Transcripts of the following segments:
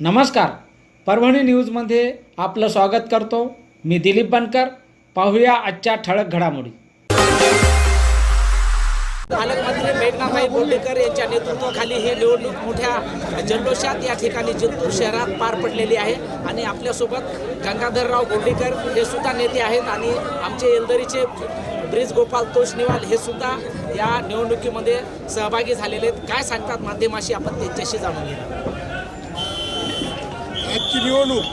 नमस्कार. परभणी न्यूजमध्ये आपलं स्वागत करतो. मी दिलीप बनकर. पाहूया आजच्या ठळक घडामोडी. पालकमंत्री मेघनाबाई बोर्डेकर यांच्या नेतृत्वाखाली ही निवडणूक मोठ्या जल्लोषात या ठिकाणी जिंतूर शहरात पार पडलेली आहे. आणि आपल्यासोबत गंगाधरराव बोर्डेकर हे सुद्धा नेते आहेत. आणि आमचे येलदरीचे ब्रिज गोपाल तोषनिवाल हे सुद्धा या निवडणुकीमध्ये सहभागी झालेले आहेत. काय सांगतात माध्यमाशी आपण त्यांच्याशी जाणून घेणार आजची निवडणूक.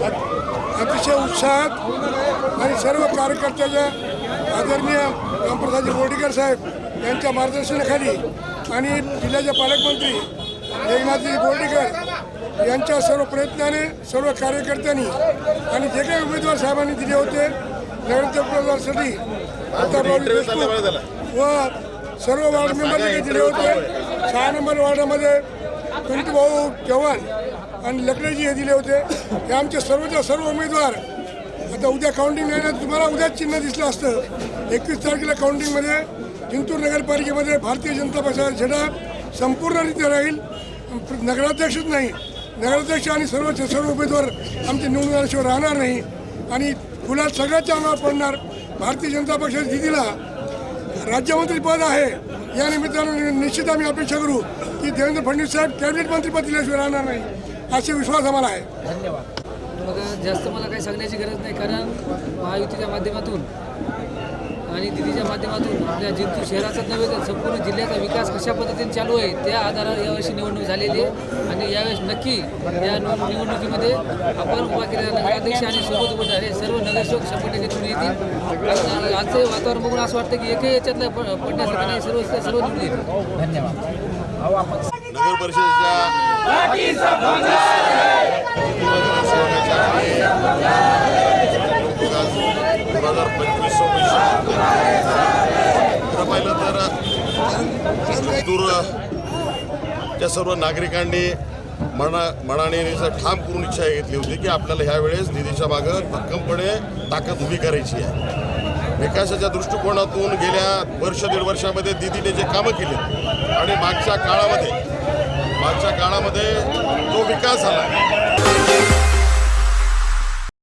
अत- अतिशय उत्साहात आणि सर्व कार्यकर्त्याच्या आदरणीय रामप्रसादजी बोर्डीकर साहेब यांच्या मार्गदर्शनाखाली आणि जिल्ह्याचे पालकमंत्री एकनाथजी बोर्डीकर यांच्या सर्व प्रयत्नाने सर्व कार्यकर्त्यांनी आणि जे काही उमेदवार साहेबांनी दिले होते नगरसेवकासाठी प्रतापराव देशमुख व सर्व वार्ड मेंबरने दिले होते. सहा नंबर वार्डामध्ये पिंटू भाऊ चव्हाण आणि लकडेजी हे दिले होते. हे आमचे सर्वच्या सर्व उमेदवार. आता उद्या काउंटिंग नाही तुम्हाला उद्याच चिन्ह दिसलं असतं. एकवीस तारखेला काउंटिंगमध्ये जिंतूर नगरपालिकेमध्ये भारतीय जनता पक्षाचा झेडा संपूर्णरित्या राहील. नगराध्यक्षच नाही. नगराध्यक्ष आणि सर्व सर्व उमेदवार आमचे निवडून आल्याशिवाय राहणार नाही. आणि फुलात सगळ्याच्या अंगावर पडणार भारतीय जनता पक्षाच्या दिदीला राज्यमंत्रीपद आहे. या निमित्तानं निश्चित आम्ही अपेक्षा करू की देवेंद्र फडणवीस साहेब कॅबिनेट मंत्रीपद दिल्याशिवाय राहणार नाही. असे विश्वास आम्हाला आहे. बघा जास्त मला काही सांगण्याची गरज नाही कारण महायुतीच्या माध्यमातून आणि दिदीच्या माध्यमातून आपल्या जिंतूर शहराचाच नव्हे तर संपूर्ण जिल्ह्याचा विकास कशा पद्धतीने चालू आहे त्या आधारावर यावर्षी निवडणूक झालेली आहे. आणि यावेळेस नक्की या निव- निवडणुकीमध्ये आपण उभा केलेला नगराध्यक्ष आणि सोबत उमेदवार हे सर्व नगरसेवक शंभर टक्के निवडून येतील आणि आजचं वातावरण बघून असं वाटतं की एकही याच्यातलं प- पडण्यासारखं नाही सर्व सर्व निवडून येतील. धन्यवाद. नगर परिषदेच्या दोन हजार पंचवीस सव्वीस पाहिलं तर दूरच्या सर्व नागरिकांनी म्हणा मनाने ठाम करून इच्छा घेतली होती की आपल्याला ह्यावेळेस निधीच्या मागं भक्कमपणे ताकद उभी करायची आहे. विकासाच्या दृष्टिकोनातून गेल्या वर्ष दीड वर्षामध्ये दिदीने जे कामं केली आणि मागच्या काळामध्ये आजच्या काळामध्ये जो विकास झाला.